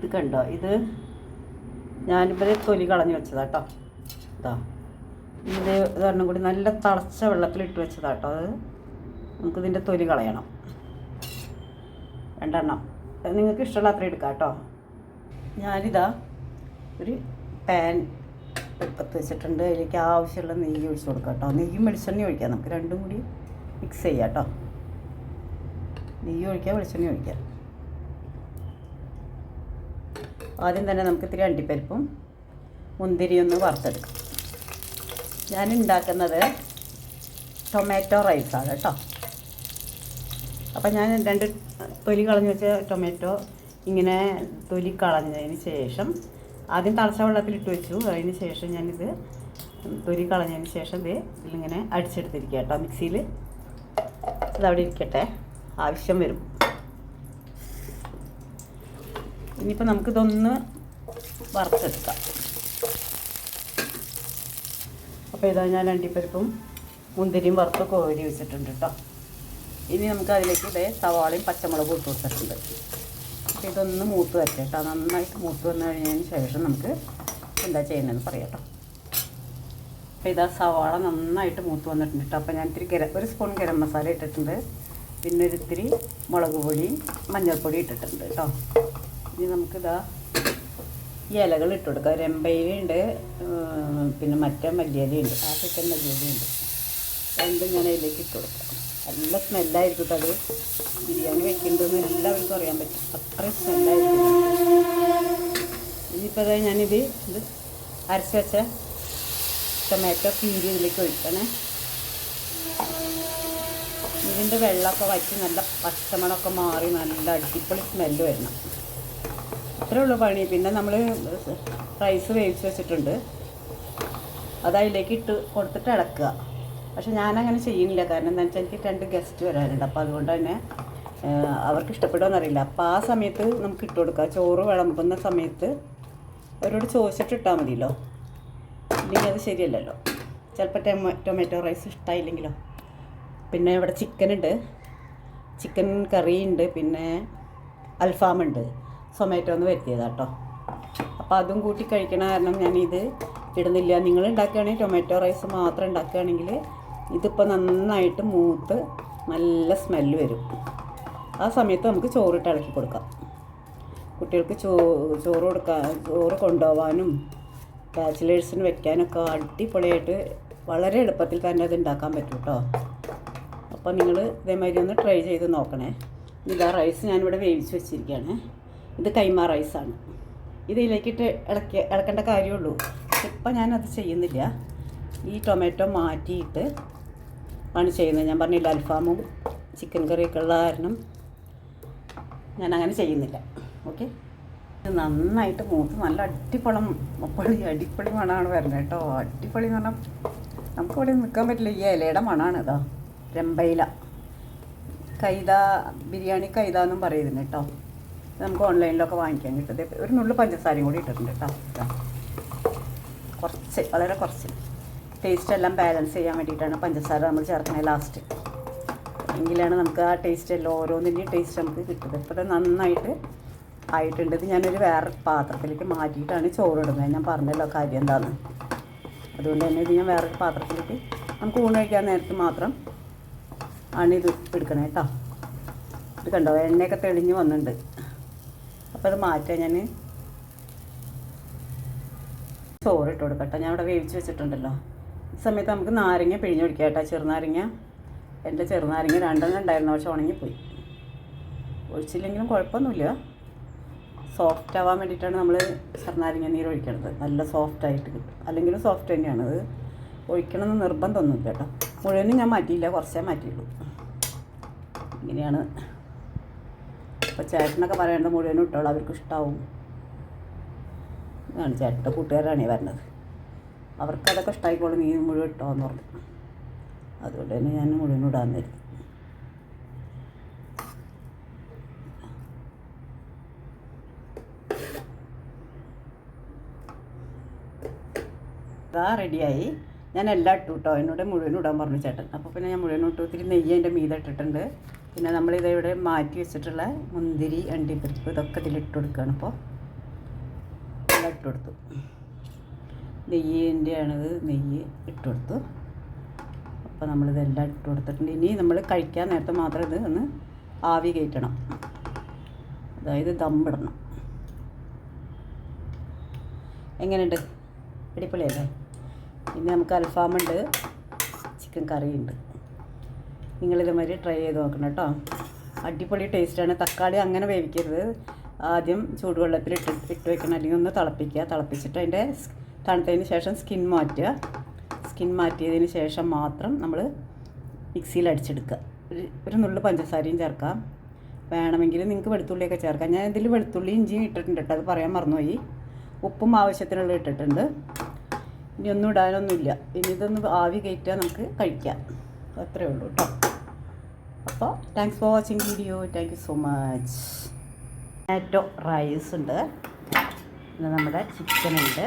ഇത് കണ്ടോ? ഇത് ഞാനിപ്പോൾ തൊലി കളഞ്ഞു വെച്ചതാട്ടോ ഇതാ. ഇത് ഇതൊരെണ്ണം കൂടി നല്ല തിളച്ച വെള്ളത്തിലിട്ട് വെച്ചതാട്ടോ അത് നമുക്കിതിന്റെ തൊലി കളയണം. രണ്ടെണ്ണം. നിങ്ങൾക്ക് ഇഷ്ടമുള്ള അത്ര എടുക്കാം കേട്ടോ ഞാനിതാ ഒരു പാൻ അടുപ്പത്ത് വെച്ചിട്ടുണ്ട്. അതിലേക്ക് ആവശ്യമുള്ള നെയ്യ് ഒഴിച്ച് കൊടുക്കാം കേട്ടോ നെയ്യും വെളിച്ചെണ്ണയും ഒഴിക്കാം നമുക്ക്. രണ്ടും കൂടി മിക്സ് ചെയ്യാം കേട്ടോ നെയ്യ് ഒഴിക്കാം വെളിച്ചെണ്ണ ഒഴിക്കാം. ആദ്യം തന്നെ നമുക്ക് ഇത്തിരി അണ്ടിപ്പരിപ്പും മുന്തിരി ഒന്ന് വറുത്തെടുക്കാം. ഞാൻ ഉണ്ടാക്കുന്നത് ടൊമാറ്റോ റൈസാണ് കേട്ടോ. അപ്പം ഞാൻ രണ്ട് തൊലി കളഞ്ഞ് വെച്ച ടൊമാറ്റോ ഇങ്ങനെ തൊലി കളഞ്ഞതിന് ശേഷം ആദ്യം തളച്ച വെള്ളത്തിലിട്ട് വെച്ചു. അതിന് ശേഷം ഞാനിത് തൊലി കളഞ്ഞതിന് ശേഷം ഇത് ഇതിലിങ്ങനെ അടിച്ചെടുത്തിരിക്കുക കേട്ടോ. മിക്സിയിൽ. ഇതവിടെ ഇരിക്കട്ടെ. ആവശ്യം വരും. ഇനിയിപ്പോൾ നമുക്കിതൊന്ന് വറുത്തെടുക്കാം. അപ്പോൾ ഇതാ ഞാൻ അണ്ടിപ്പരിപ്പും മുന്തിരിയും വറുത്ത് കോരി വെച്ചിട്ടുണ്ട് കേട്ടോ ഇനി നമുക്ക് അതിലേക്ക് ഇതേ സവാളയും പച്ചമുളകും ഇട്ട് കൊടുത്തിട്ടുണ്ട്. അപ്പോൾ ഇതൊന്ന് മൂത്ത് വരട്ടെ കേട്ടോ നന്നായിട്ട് മൂത്ത് വന്നു കഴിഞ്ഞതിന് ശേഷം നമുക്ക് എന്താ ചെയ്യണമെന്ന് പറയാം കേട്ടോ അപ്പോൾ ഇതാ സവാള നന്നായിട്ട് മൂത്ത് വന്നിട്ടുണ്ട് കേട്ടോ അപ്പോൾ ഞാൻ ഇത്തിരി ഗരം ഒരു സ്പൂൺ ഗരം മസാല ഇട്ടിട്ടുണ്ട്. പിന്നെ ഒരു ഇത്തിരി മുളക് പൊടി മഞ്ഞൾപ്പൊടി ഇട്ടിട്ടുണ്ട് കേട്ടോ ഇനി നമുക്കിതാ ഈ ഇലകൾ ഇട്ട് കൊടുക്കാം രമ്പയിലുണ്ട് പിന്നെ മറ്റേ മല്ലിയിലയുണ്ട്. ആഫ്രിക്കൻ മല്ലിയലുണ്ട് രണ്ടും ഞാൻ അതിലേക്ക് ഇട്ട് കൊടുക്കാം. നല്ല സ്മെല്ലായിരിക്കും അത്. ബിരിയാണി വെക്കേണ്ടതെന്ന് എല്ലാവർക്കും അറിയാൻ പറ്റും. അത്രയും സ്മെല്ലായിരിക്കും. ഇനിയിപ്പോൾ അതായത് ഞാനിത് ഇത് അരച്ച് വെച്ച ടൊമാറ്റോ പീരി ഇതിലേക്ക് ഒഴിക്കണേ. ഇതിന്റെ വെള്ളമൊക്കെ വറ്റി നല്ല പച്ചമണമൊക്കെ മാറി നല്ല അടിപൊളി സ്മെല്ല് വരണം. അത്രേ ഉള്ളൂ പണി. പിന്നെ നമ്മൾ റൈസ് വേവിച്ച് വെച്ചിട്ടുണ്ട്. അത് അതിലേക്ക് ഇട്ട് കൊടുത്തിട്ട് ഇളക്കുക. പക്ഷെ ഞാനങ്ങനെ ചെയ്യുന്നില്ല. കാരണം എന്താണെന്ന് വെച്ചാൽ എനിക്ക് രണ്ട് ഗസ്റ്റ് വരാനുണ്ട്. അപ്പോൾ അതുകൊണ്ട് തന്നെ അവർക്ക് ഇഷ്ടപ്പെടുമെന്നറിയില്ല അപ്പോൾ ആ സമയത്ത് നമുക്ക് ഇട്ട് കൊടുക്കുക ചോറ് വിളമ്പുന്ന സമയത്ത് അവരോട് ചോദിച്ചിട്ട് ഇട്ടാൽ മതിയല്ലോ. ഇല്ലെങ്കിൽ അത് ശരിയല്ലല്ലോ. ചിലപ്പോൾ ടൊമാ ടൊമാറ്റോ റൈസ് ഇഷ്ടമായില്ലെങ്കിലോ പിന്നെ ഇവിടെ ചിക്കൻ ഉണ്ട്. ചിക്കൻ കറി ഉണ്ട്. പിന്നെ അൽഫാമുണ്ട്. സൊമാറ്റോ എന്ന് വരുത്തിയതാട്ടോ. അപ്പോൾ അതും കൂട്ടി കഴിക്കണ കാരണം ഞാനിത് ഇടുന്നില്ല. നിങ്ങൾ ഉണ്ടാക്കുകയാണെങ്കിൽ ടൊമാറ്റോ റൈസ് മാത്രം ഉണ്ടാക്കുകയാണെങ്കിൽ ഇതിപ്പോൾ നന്നായിട്ട് മൂത്ത് നല്ല സ്മെല്ല് വരും. ആ സമയത്ത് നമുക്ക് ചോറിട്ട് ഇളക്കി കൊടുക്കാം. കുട്ടികൾക്ക് ചോ ചോറ് കൊടുക്കാൻ ചോറ് കൊണ്ടുപോകാനും ബാച്ചിലേഴ്സിന് വെക്കാനൊക്കെ അടിപൊളിയായിട്ട് വളരെ എളുപ്പത്തിൽ തന്നെ അത് ഉണ്ടാക്കാൻ പറ്റും കേട്ടോ അപ്പോൾ നിങ്ങൾ ഇതേമാതിരി ഒന്ന് ട്രൈ ചെയ്ത് നോക്കണേ. ഇതാ റൈസ് ഞാനിവിടെ വേവിച്ച് വെച്ചിരിക്കുകയാണ്. ഇത് കൈമ റൈസാണ്. ഇതിലേക്കിട്ട് ഇളക്കി ഇളക്കേണ്ട കാര്യമുള്ളൂ. ഇപ്പം ഞാനത് ചെയ്യുന്നില്ല. ഈ ടൊമാറ്റോ മാറ്റിയിട്ട് ആണ് ചെയ്യുന്നത്. ഞാൻ പറഞ്ഞില്ല അൽഫാമും ചിക്കൻ കറിയൊക്കെ ഉള്ള കാരണം ഞാൻ അങ്ങനെ ചെയ്യുന്നില്ല. ഓക്കെ? ഇത് നന്നായിട്ട് മൂത്ത് നല്ല അടിപൊളം പൊളി അടിപൊളി മണമാണ് വരുന്നത് കേട്ടോ. അടിപൊളി എന്ന് പറഞ്ഞാൽ നമുക്ക് ഇവിടെ നിൽക്കാൻ പറ്റില്ല. ഈ ഇലയുടെ മണമാണ് ഇതാ രമ്പയില. കൈത ബിരിയാണി കൈത എന്നും കേട്ടോ. നമുക്ക് ഓൺലൈനിലൊക്കെ വാങ്ങിക്കാൻ കിട്ടും ഒരു നുള്ളു പഞ്ചസാരയും കൂടി ഇട്ടിട്ടുണ്ട് കേട്ടോ. കുറച്ച് വളരെ കുറച്ച്. ടേസ്റ്റ് എല്ലാം ബാലൻസ് ചെയ്യാൻ വേണ്ടിയിട്ടാണ് പഞ്ചസാര നമ്മൾ ചേർക്കുന്നത് ലാസ്റ്റ് എങ്കിലാണ് നമുക്ക് ആ ടേസ്റ്റ് എല്ലാം ഓരോന്നിന്റെയും ടേസ്റ്റ് നമുക്ക് കിട്ടുന്നത്. ഇപ്പോൾ നന്നായിട്ട് ആയിട്ടുണ്ട്. ഇത് ഞാനൊരു വേറെ പാത്രത്തിലേക്ക് മാറ്റിയിട്ടാണ് ചോറ് ഇടുന്നത് ഞാൻ പറഞ്ഞല്ലോ കാര്യം എന്താണെന്ന് അതുകൊണ്ട് തന്നെ ഇത് ഞാൻ വേറൊരു പാത്രത്തിലേക്ക് നമുക്ക് ഊണ് കഴിക്കാൻ നേരത്ത് മാത്രം ആണ് ഇത് എടുക്കണേ കേട്ടോ. ഇത് കണ്ടോ? എണ്ണയൊക്കെ തെളിഞ്ഞ് വന്നിട്ടുണ്ട്. അപ്പോൾ അത് മാറ്റാൻ ഞാൻ ചോറ് ഇട്ട് കൊടുക്കട്ടെ. ഞാൻ ഇവിടെ വേവിച്ച് വെച്ചിട്ടുണ്ടല്ലോ. ഈ സമയത്ത് നമുക്ക് നാരങ്ങ പിഴിഞ്ഞ് ഒഴിക്കാം കേട്ടോ. ചെറുനാരങ്ങ. എന്റെ ചെറുനാരങ്ങ രണ്ടെണ്ണം ഉണ്ടായിരുന്നു. പക്ഷെ ഉണങ്ങിപ്പോയി. ഒഴിച്ചില്ലെങ്കിലും കുഴപ്പമൊന്നുമില്ല. സോഫ്റ്റ് ആവാൻ വേണ്ടിയിട്ടാണ് നമ്മൾ ചെറുനാരങ്ങ നീര് ഒഴിക്കണത്. നല്ല സോഫ്റ്റ് ആയിട്ട് കിട്ടും. അല്ലെങ്കിലും സോഫ്റ്റ് തന്നെയാണ്. അത് ഒഴിക്കണമെന്ന് നിർബന്ധമൊന്നുമില്ല കേട്ടോ. മുഴുവനും ഞാൻ മാറ്റിയില്ല. കുറച്ചേ മാറ്റിയുള്ളൂ. ഇങ്ങനെയാണ് അപ്പോൾ ചേട്ടനൊക്കെ പറയേണ്ടത് മുഴുവനും ഇട്ടോളൂ അവർക്ക് ഇഷ്ടാവും. ആണ് ചേട്ടന്റെ കൂട്ടുകാരാണ് വരുന്നത്. അവർക്കതൊക്കെ ഇഷ്ടമായിക്കോളും നീ മുഴുവൻ ഇട്ടോന്ന് പറഞ്ഞു. അതുകൊണ്ട് തന്നെ ഞാൻ മുഴുവൻ ഇടാൻ തരും ഇതാ റെഡിയായി. ഞാൻ എല്ലാം ഇട്ടു കേട്ടോ. എന്നോട് മുഴുവൻ ഇടാൻ പറഞ്ഞു ചേട്ടൻ. അപ്പോൾ പിന്നെ ഞാൻ മുഴുവൻ ഇട്ടു. ഇത്തിരി നെയ്യ് അതിന്റെ മീതെ ഇട്ടിട്ടുണ്ട്. പിന്നെ നമ്മളിത് ഇവിടെ മാറ്റി വെച്ചിട്ടുള്ള മുന്തിരി അണ്ടിപ്പരിപ്പ് ഇതൊക്കെ ഇതിൽ ഇട്ട് കൊടുക്കുകയാണ് ഇപ്പോൾ ഇട്ട് കൊടുത്തു. നെയ്യിന്റെ ആണിത് നെയ്യ് ഇട്ട് കൊടുത്തു. അപ്പോൾ നമ്മളിതെല്ലാം ഇട്ട് കൊടുത്തിട്ടുണ്ട്. ഇനി നമ്മൾ കഴിക്കാൻ നേരത്തെ മാത്രം ഇത് ഒന്ന് ആവി കയറ്റണം. അതായത് ദമ്പിടണം എങ്ങനെയുണ്ട്? അടിപൊളിയല്ലേ? ഇനി നമുക്ക് അൽഫാമുണ്ട് ചിക്കൻ കറിയുണ്ട്. നിങ്ങളിതുമാതിരി ട്രൈ ചെയ്ത് നോക്കണം കേട്ടോ. അടിപൊളി ടേസ്റ്റാണ് തക്കാളി അങ്ങനെ വേവിക്കരുത്. ആദ്യം ചൂടുവെള്ളത്തിൽ ഇട്ട് ഇട്ട് വെക്കണം. അല്ലെങ്കിൽ ഒന്ന് തിളപ്പിക്കുക. തിളപ്പിച്ചിട്ട് അതിന്റെ തണുത്തതിന് ശേഷം സ്കിൻ മാറ്റുക. സ്കിൻ മാറ്റിയതിന് ശേഷം മാത്രം നമ്മൾ മിക്സിയിൽ അടിച്ചെടുക്കുക. ഒരു ഒരു നുള്ളു പഞ്ചസാരയും ചേർക്കാം. വേണമെങ്കിൽ നിങ്ങൾക്ക് വെളുത്തുള്ളിയൊക്കെ ചേർക്കാം. ഞാൻ ഇതിൽ വെളുത്തുള്ളി ഇഞ്ചിയും ഇട്ടിട്ടുണ്ട് കേട്ടോ. അത് പറയാൻ മറന്നുപോയി. ഉപ്പും ആവശ്യത്തിനുള്ള ഇട്ടിട്ടുണ്ട്. ഇനി ഒന്നും ഇടാനൊന്നുമില്ല. ഇനി ഇതൊന്ന് ആവി കയറ്റുക. നമുക്ക് കഴിക്കാം. അത്രേ ഉള്ളൂ കേട്ടോ. അപ്പോൾ thanks for watching video thank you so much tomato rice ഉണ്ട്. പിന്നെ നമ്മുടെ ചിക്കൻ ഉണ്ട്.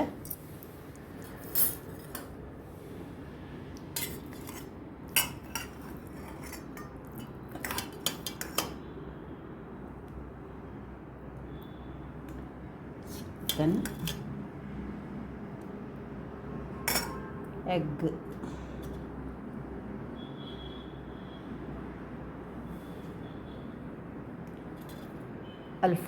Chicken egg അൽഫ.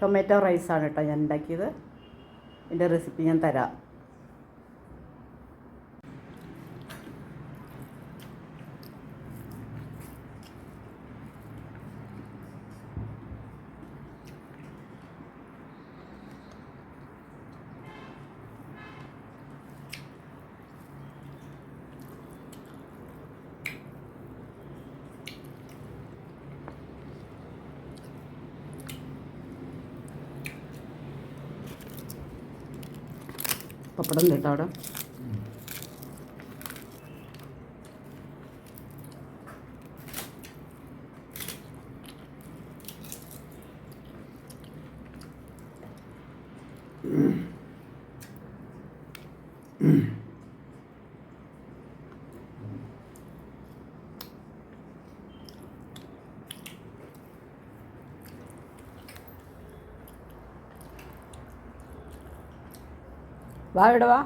ടൊമാറ്റോ റൈസാണ് കേട്ടോ ഞാൻ ഉണ്ടാക്കിയത്. എന്റെ റെസിപ്പി ഞാൻ തരാം. പപ്പടം കേട്ടോ അവിടെ? വാ ഇവിടെ വാ